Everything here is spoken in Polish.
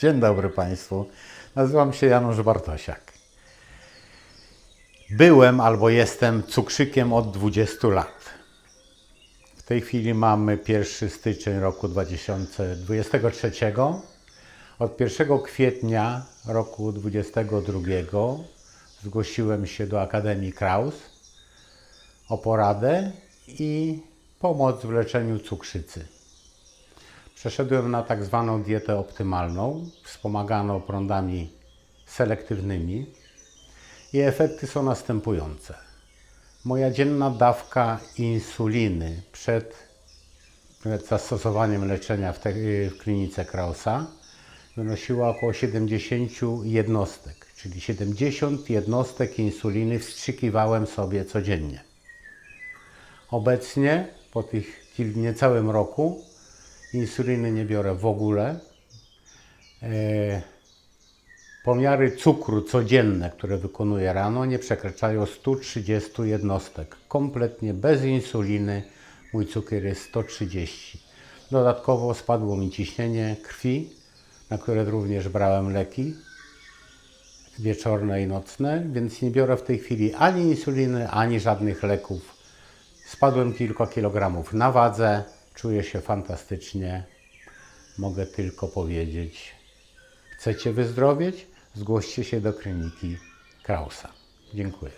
Dzień dobry Państwu. Nazywam się Janusz Bartosiak. Byłem albo jestem cukrzykiem od 20 lat. W tej chwili mamy 1 styczeń roku 2023. Od 1 kwietnia roku 2022 zgłosiłem się do Akademii Kraus o poradę i pomoc w leczeniu cukrzycy. Przeszedłem na tak zwaną dietę optymalną, wspomaganą prądami selektywnymi i efekty są następujące. Moja dzienna dawka insuliny przed, przed zastosowaniem leczenia w, te, w klinice Krausa wynosiła około 70 jednostek, czyli 70 jednostek insuliny wstrzykiwałem sobie codziennie. Obecnie, po tych niecałym roku, insuliny nie biorę w ogóle. E, pomiary cukru codzienne, które wykonuję rano, nie przekraczają 130 jednostek. Kompletnie bez insuliny mój cukier jest 130. Dodatkowo spadło mi ciśnienie krwi, na które również brałem leki wieczorne i nocne, więc nie biorę w tej chwili ani insuliny, ani żadnych leków. Spadłem kilka kilogramów na wadze, czuję się fantastycznie. Mogę tylko powiedzieć, chcecie wyzdrowieć? Zgłoście się do kliniki Krausa. Dziękuję.